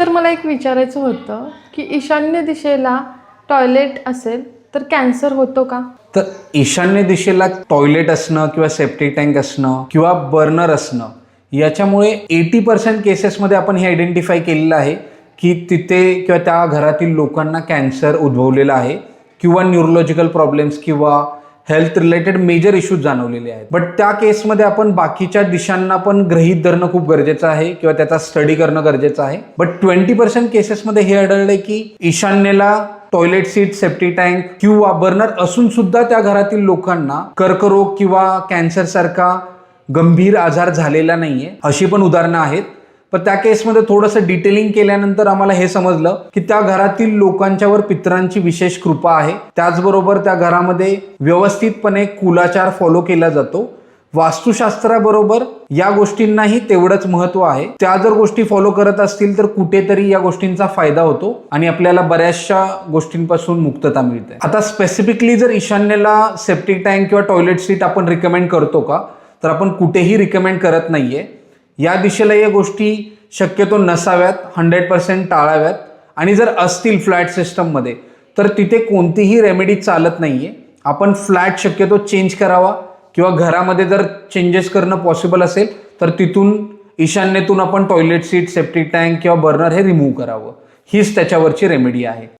तर मला एक विचारायचं होतं की ईशान्य दिशेला टॉयलेट असेल तर कॅन्सर होतो का? तर ईशान्य दिशेला टॉयलेट असणं किंवा सेप्टिक टँक असणं किंवा बर्नर असणं याच्यामुळे एटी पर्सेंट केसेसमध्ये आपण हे आयडेंटिफाय केलेलं आहे की तिथे किंवा त्या घरातील लोकांना कॅन्सर उद्भवलेला आहे किंवा न्यूरोलॉजिकल प्रॉब्लेम्स किंवा हेल्थ रिलेटेड मेजर इश्यूज जाणवलेले आहेत. बट त्या केसमध्ये आपण बाकीच्या दिशांना पण गृहीत धरणं खूप गरजेचं आहे किंवा त्याचा स्टडी करणं गरजेचं आहे. बट ट्वेंटी पर्सेंट केसेसमध्ये हे आढळलंय की ईशान्येला टॉयलेट सीट सेफ्टी टँक किंवा बर्नर असून सुद्धा त्या घरातील लोकांना कर्करोग किंवा कॅन्सर सारखा गंभीर आजार झालेला नाहीये. अशी पण उदाहरणं आहेत. पण त्या केसमध्ये थोडंसं डिटेलिंग केल्यानंतर आम्हाला हे समजलं की त्या घरातील लोकांच्यावर पितरांची विशेष कृपा आहे. त्याचबरोबर त्या घरामध्ये व्यवस्थितपणे कुलाचार फॉलो केला जातो. वास्तुशास्त्राबरोबर या गोष्टींनाही तेवढंच महत्त्व आहे. त्या जर गोष्टी फॉलो करत असतील तर कुठेतरी या गोष्टींचा फायदा होतो आणि आपल्याला बऱ्याचशा गोष्टींपासून मुक्तता मिळते. आता स्पेसिफिकली जर ईशान्येला सेप्टिक टँक किंवा टॉयलेट सीट आपण रिकमेंड करतो का? तर आपण कुठेही रिकमेंड करत नाहीये. या दिशेला या गोष्टी शक्यतो नसाव्यात हंड्रेड पर्सेंट टाळाव्यात. आणि जर असतील फ्लॅट सिस्टममध्ये तर तिथे कोणतीही रेमेडी चालत नाहीये. आपण फ्लॅट शक्यतो चेंज करावा. किंवा घरामध्ये जर चेंजेस करणं पॉसिबल असेल तर तिथून ईशान्येतून आपण टॉयलेट सीट सेप्टिक टँक किंवा बर्नर हे रिमूव्ह करावं. हीच त्याच्यावरची रेमेडी आहे.